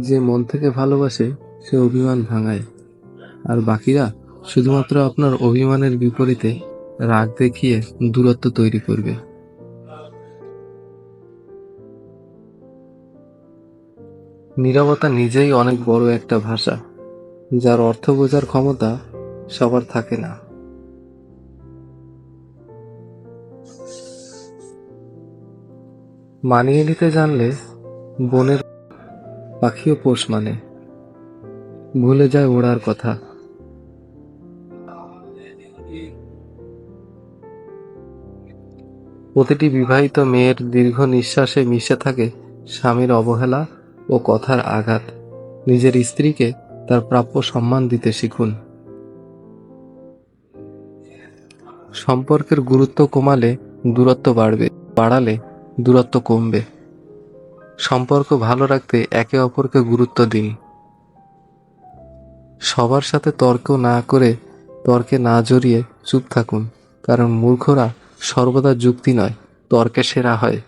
যে মন থেকে ভালোবাসে, সে অভিমান ভাঙায়। আর বাকিরা শুধুমাত্র আপনার অভিমানের বিপরীতে রাগ দেখিয়ে দূরত্ব তৈরি করবে। নীরবতা নিজেই অনেক বড় একটা ভাষা, যার অর্থ বোঝার ক্ষমতা সবার থাকে না। মানিয়ে নিতে জানলে বনের পাখিও পোষ মানে। ভুলে যায় ওড়ার কথা। প্রতিটি বিবাহিত মেয়ের দীর্ঘ নিঃশ্বাসে মিশে থাকে স্বামীর অবহেলা ও কথার আঘাত। নিজের স্ত্রীকে তার প্রাপ্য সম্মান দিতে শিখুন। সম্পর্কের গুরুত্ব কমালে দূরত্ব বাড়বে, বাড়ালে দূরত্ব কমবে। সম্পর্ক ভালো রাখতে একে অপরকে গুরুত্ব দিন সবার সাথে তর্ক না করে তর্কে না জড়িয়ে চুপ থাকুন, কারণ মূর্খরা সর্বদা যুক্তি নয়, তর্কে সেরা হয়।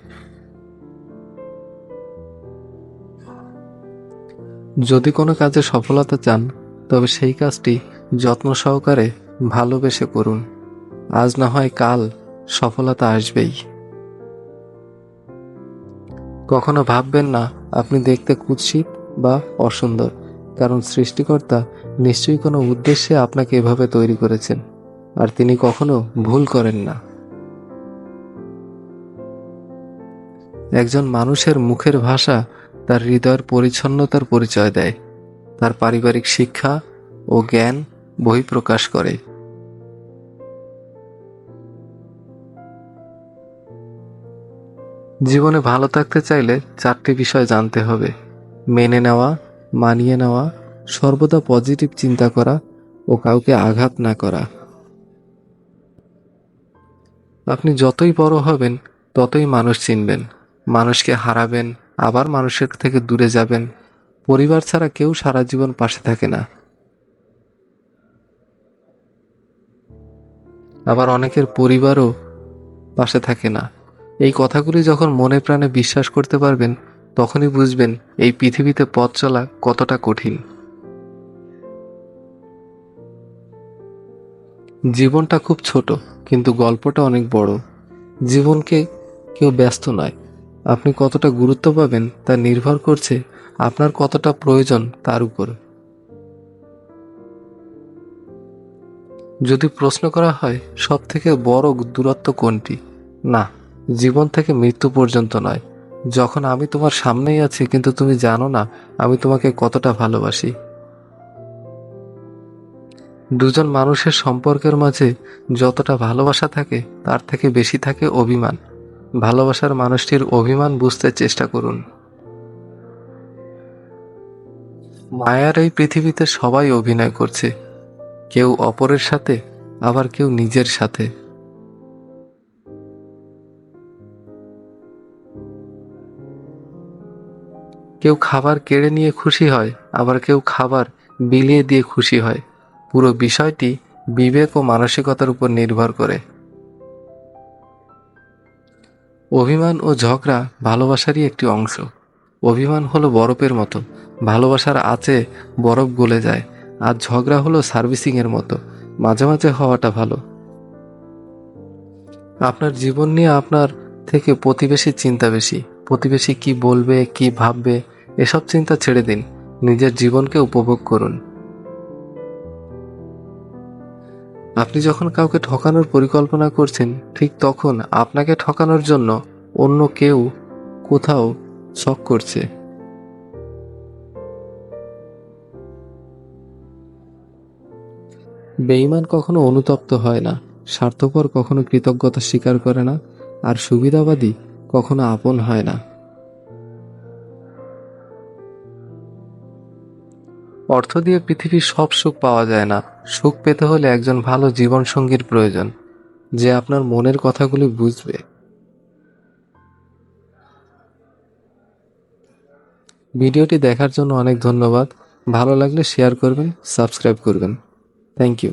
যদি কোনো কাজে সফলতা চান, তবে সেই কাজটি যত্ন সহকারে ভালোবেসে করুন। আজ না হয় কাল সফলতা আসবেই। কখনো ভাববেন না আপনি দেখতে কুৎসিত বা অসুন্দর, কারণ সৃষ্টিকর্তা নিশ্চয়ই কোনো উদ্দেশ্যে আপনাকে এভাবে তৈরি করেছেন, আর তিনি কখনো ভুল করেন না। একজন মানুষের মুখের ভাষা তার হৃদয়ের পরিচ্ছন্নতার পরিচয় দেয়, তার পারিবারিক শিক্ষা ও জ্ঞান বহিঃপ্রকাশ করে। জীবনে ভালো থাকতে চাইলে চারটি বিষয় জানতে হবে। মেনে নেওয়া, মানিয়ে নেওয়া, সর্বদা পজিটিভ চিন্তা করা ও কাউকে আঘাত না করা। আপনি যতই বড় হবেন, ততই মানুষ চিনবেন। মানুষকে হারাবেন, আবার মানুষের থেকে দূরে যাবেন। পরিবার ছাড়া কেউ সারা জীবন পাশে থাকে না। আবার অনেকের পরিবারও পাশে থাকে না। এই কথাগুলি যখন মনে প্রাণে বিশ্বাস করতে পারবেন, তখনই বুঝবেন এই পৃথিবীতে পথ চলা কতটা কঠিন। জীবনটা খুব ছোট, কিন্তু গল্পটা অনেক বড়। জীবনকে কেউ ব্যস্ত নয়। আপনি কতটা গুরুত্ব পাবেন তা নির্ভর করছে আপনার কতটা প্রয়োজন তার উপর। যদি প্রশ্ন করা হয় সব থেকে বড় দূরত্ব কোনটি? না। জীবন থেকে মৃত্যু পর্যন্ত নয়। যখন আমি তোমার সামনেই আছি, কিন্তু তুমি জানো না আমি তোমাকে কতটা ভালোবাসি। দুজন মানুষের সম্পর্কের মাঝে যতটা ভালোবাসা থাকে, তার থেকে বেশি থাকে অভিমান। ভালোবাসার মানুষটির অভিমান বুঝতে চেষ্টা করুন। মায়ার এই পৃথিবীতে সবাই অভিনয় করছে। কেউ অপরের সাথে, আবার কেউ নিজের সাথে। কেউ খাবার কেড়ে নিয়ে খুশি হয়, আবার কেউ খাবার বিলিয়ে দিয়ে খুশি হয়। পুরো বিষয়টি বিবেক ও মানসিকতার উপর নির্ভর করে। অভিমান ও ঝগড়া ভালোবাসারই একটি অংশ। অভিমান হলো বরফের মতো, ভালোবাসার আছে বরফ গলে যায়, আর ঝগড়া হলো সার্ভিসিংয়ের মতো, মাঝে মাঝে হওয়াটা ভালো। আপনার জীবন নিয়ে আপনার থেকে প্রতিবেশীর চিন্তা বেশি প্রতিবেশী কি বলবে, কি ভাববে, এসব চিন্তা ছেড়ে দিন। নিজের জীবনকে উপভোগ করুন। আপনি যখন কাউকে ঠকানোর পরিকল্পনা করছেন, ঠিক তখন আপনাকে ঠকানোর জন্য অন্য কেউ কোথাও শখ করছে। বেঈমান কখনো অনুতপ্ত হয় না, স্বার্থপর কখনো কৃতজ্ঞতা স্বীকার করে না, আর সুবিধাবাদী কখনো আপন হয় না। অর্থ দিয়ে পৃথিবীর সব সুখ পাওয়া যায় না। সুখ পেতে হলে একজন ভালো জীবন সঙ্গীর প্রয়োজন, যে আপনার মনের কথাগুলি বুঝবে। ভিডিওটি দেখার জন্য অনেক ধন্যবাদ। ভালো লাগলে শেয়ার করবেন, সাবস্ক্রাইব করবেন। Thank you